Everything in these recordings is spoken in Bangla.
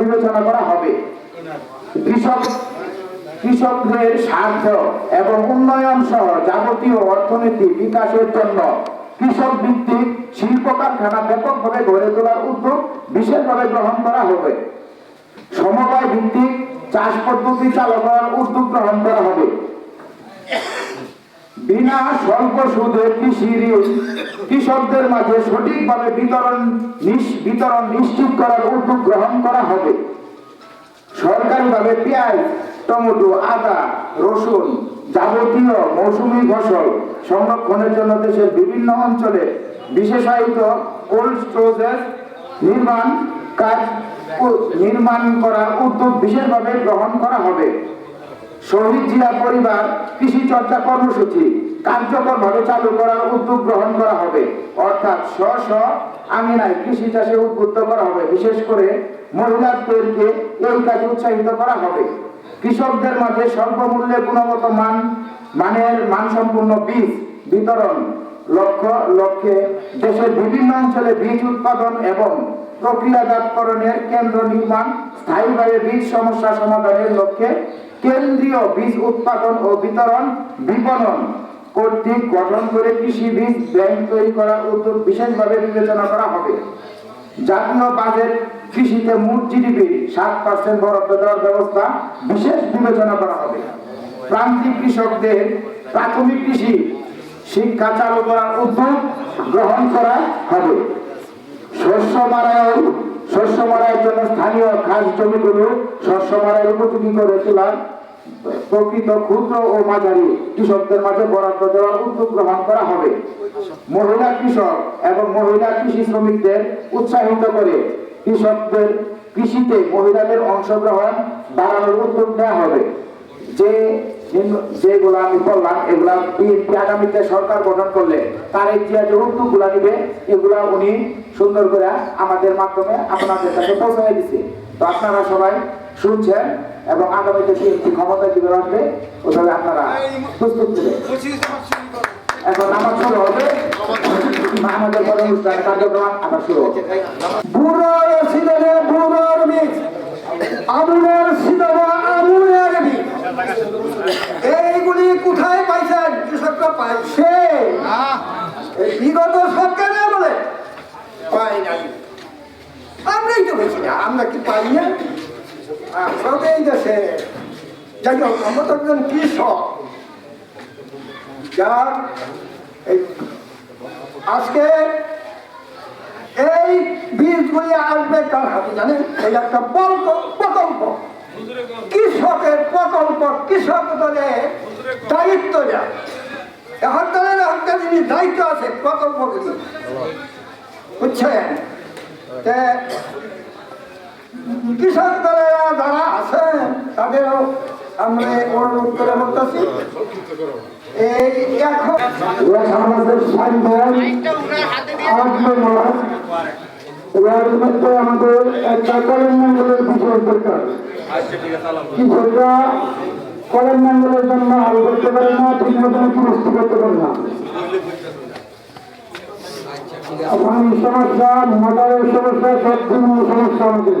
বিবেচনা করা হবে। কৃষক কৃষকদের স্বার্থ এবং উন্নয়ন সহ যাবতীয় অর্থনীতি বিকাশের জন্য কৃষক ভিত্তিক শিল্প কারখানা ব্যাপকভাবে গড়ে তোলার উদ্যোগ বিশেষভাবে গ্রহণ করা হবে। সমবায় ভিত্তিক চাষ পদ্ধতি চালু করার উদ্যোগ গ্রহণ করা হবে। বিনা স্বল্প সুদে কৃষি ঋণ, কৃষকদের মাঝে সঠিকভাবে বিতরণ বিতরণ নিশ্চিত করার উদ্যোগ গ্রহণ করা হবে। সরকারিভাবে পেঁয়াজ, টমেটো, আদা, রসুন যাবতীয় মৌসুমী ফসল সংরক্ষণের জন্য দেশের বিভিন্ন অঞ্চলে বিশেষায়িত কোল্ড স্টোরেজ নির্মাণ কাজ নির্মাণ করার উদ্যোগ বিশেষভাবে গ্রহণ করা হবে। শহীদ জিয়া পরিবার, কৃষি চর্চা কর্মসূচি কার্যকরভাবে চালু করার উদ্যোগ গ্রহণ করা হবে। অর্থাৎ স্ব স্ব আঙিনায় কৃষি চাষে উদ্বুদ্ধ করা হবে। বিশেষ করে মহিলাদেরকে এই কাজে উৎসাহিত করা হবে। কৃষকদের মাঝে স্বল্প মূল্যে গুণগত মান, মানের মানসম্পন্ন বীজ বিতরণ লক্ষ্য লক্ষ্যে দেশের বিভিন্ন অঞ্চলে বীজ উৎপাদন এবং প্রক্রিয়াজাতকরণের কেন্দ্র নির্মাণ স্থায়ীভাবে বীজ সমস্যা সমাধানের লক্ষ্যে কেন্দ্রীয় বীজ উৎপাদন ও বিতরণ বিপণন কর্তৃক গঠন করে কৃষি বীজ ব্যাংক তৈরি করার উদ্যোগ বিশেষভাবে বিবেচনা করা হবে। জাতীয় বাজেট কৃষিতে মোট জিডিপির সাত পার্সেন্ট বরাদ্দ দেওয়ার ব্যবস্থা বিশেষ বিবেচনা করা হবে। প্রান্তিক কৃষকদের প্রাথমিক কৃষি শিক্ষা চালু করার উদ্যোগ গ্রহণ করা হবে। শস্য মারাই শস্য মারাইয়ের জন্য স্থানীয় খাস জমিগুলো শস্য মারাই উপযোগী করে তোলার প্রকৃত ক্ষুদ্র ও মাঝারি কৃষকদের মাঝে বরাদ্দ দেওয়ার উদ্যোগ গ্রহণ করা হবে। মহিলা কৃষক এবং মহিলা কৃষি শ্রমিকদের উৎসাহিত করে কৃষকদের কৃষিতে মহিলাদের অংশগ্রহণ বাড়ানোর উদ্যোগ নেওয়া হবে। যে যেগুলো আমি বললাম এগুলা আগামীতে সরকার গঠন করলে তার নিবে, এগুলা উনি সুন্দর করে আমাদের মাধ্যমে আপনাদের কাছে পৌঁছে দিচ্ছে তো আপনারা সবাই শুনছেন এবং আগামীতে ক্ষমতা দিবে রাখবে ওভাবে আপনারা প্রস্তুত এখন আমার শুরু হবে। আমাদের অনুষ্ঠান কার্যক্রম শুরু আমুনের সিনেমা আমুনের মিক্স এইগুলি কোথায় পাইছে কৃষকরা পাইছে এই বিগত সরকারে বলে পাই নাই আমরাই তো বেশি না আমরা কি পাই না আমরাও তো এই দেশে আমরা একজন কৃষক। যার আজকে এই বীজগুলি আসবে কার হাতে জানেন? এই একটা প্রকল্প প্রকল্প। কৃষকের প্রকল্প, কৃষক দলের দায়িত্ব যা এখন দলের একটা জিনিস দায়িত্ব আছে প্রকল্পগুলি বুঝছেন? তে কৃষক দলেরা যারা আছেন তাদেরও আমরা অনুরোধ করে বলতেছি? এই এখন আমাদের এবার মধ্যে আমাদের একটা কলেজ মঙ্গলের বিষয় দরকার। কৃষকরা জন্য হাল করতে পারে না, ঠিক মতন প্রস্তুত করতে পারে না। পানির সমস্যা মোটরের সমস্যা সব সমস্যা আমাদের।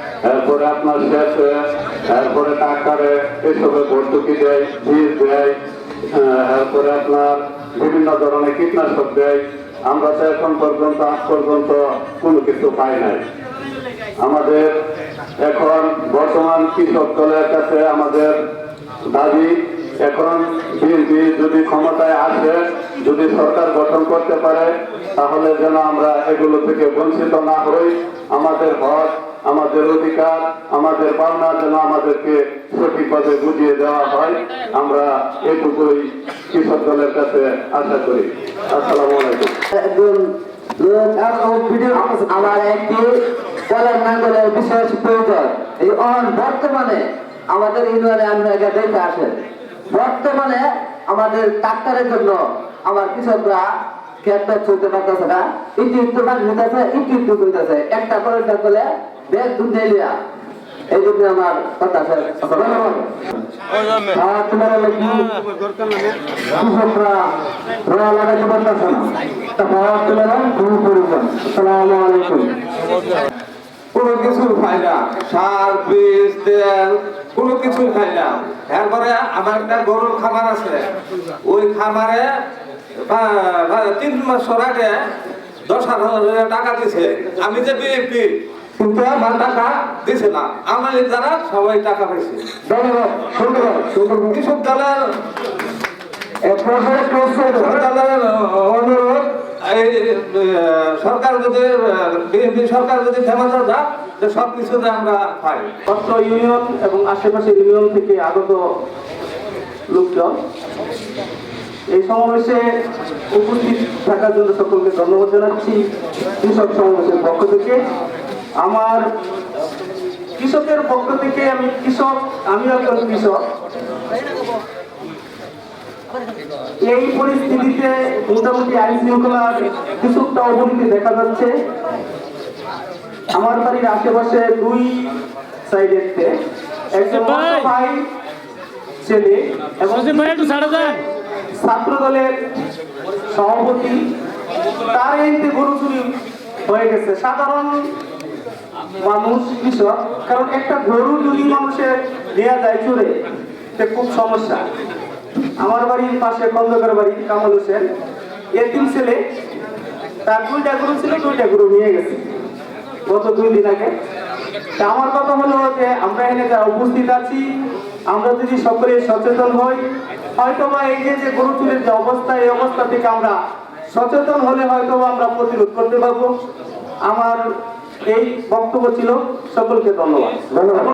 এরপরে আপনার শেষে, এরপরে ট্রাক্টরে এসবে ভর্তুকি দেয় বীজ দেয় এরপরে আপনার বিভিন্ন ধরনের কীটনাশক দেয়। আমরা তো এখন পর্যন্ত, আজ পর্যন্ত কোনো কিছু পাই নাই। আমাদের এখন বর্তমান কৃষক দলের কাছে আমাদের দাবি, এখন বিএনপি যদি ক্ষমতায় আসে, যদি সরকার গঠন করতে পারে, তাহলে যেন আমরা এগুলো থেকে বঞ্চিত না হই। আমাদের হক আমাদের অধিকার, আমাদের পাওনা যেন আমাদেরকে সঠিকভাবে বুঝিয়ে দেওয়া হয়। আমরা এটুকুই কৃষক দলের কাছে আশা করি। আসসালামু আলাইকুম। আমাদের বর্তমানে আমাদের ডাক্তারের জন্য কৃষকরা একটু করে দেখ দুধ লিয়া। এই জন্য আমার কথা আছে। ধন্যবাদ আর তোমার কৃষকরা রোয়া লাগাইতে পারতেছে না তারপর তোমার খুব পরিজন আসসালামু আলাইকুম। কোনো সার বীজ তেল কোনো এরপরে আমার একটা গরুর খামার আছে। ওই খামারে তিন মাস আগে দশ হাজার টাকা দিছে। আমি যে বিএপি কিন্তু আমার টাকা দিছে না। আমার যারা সবাই টাকা পাইছে। ধন্যবাদ সুন্দর সুন্দর কৃষক দলের অনুরোধ এই সরকার যদি বিএনপি সরকার যদি ক্ষমতা দেয় যে সব কিছুতে আমরা পাই। অত্র ইউনিয়ন এবং আশেপাশের ইউনিয়ন থেকে আগত লোকজন এই সমাবেশে উপস্থিত থাকার জন্য সকলকে ধন্যবাদ জানাচ্ছি। কৃষক সমাবেশের পক্ষ থেকে। আমার কৃষকের পক্ষ থেকে আমি কৃষক আমি একজন কৃষক। এই পরিস্থিতিতে মোটামুটি আইন শৃঙ্খলার কিছুটা অবনতি দেখা যাচ্ছে। আমার বাড়ির আশেপাশে দুই সাইডেতে একজন ভাই। ছেলে এবং ছাত্র দলের সভাপতি। তার এতে গরু চুরি হয়ে গেছে। সাধারণ মানুষ কৃষক, কারণ একটা গরু যদি মানুষের দেয়া যায় চুরে, সে খুব সমস্যা। আমার বাড়ির পাশে খন্দকার বাড়ি, কামাল হোসেন। এতিম ছেলে, তার দুইটা গরু ছিল, দুইটা গরু নিয়ে গেছে, গত দুই দিন আগে। তা আমার কথা হলো যে, আমরা এখানে যারা উপস্থিত আছি, আমরা যদি সকলে সচেতন হই হয়তো বা এই যে গরু চুরির যে অবস্থা, এই অবস্থা থেকে আমরা সচেতন হলে হয়তো আমরা প্রতিরোধ করতে পারব। আমার এই বক্তব্য ছিল সকলকে ধন্যবাদ। ধন্যবাদ।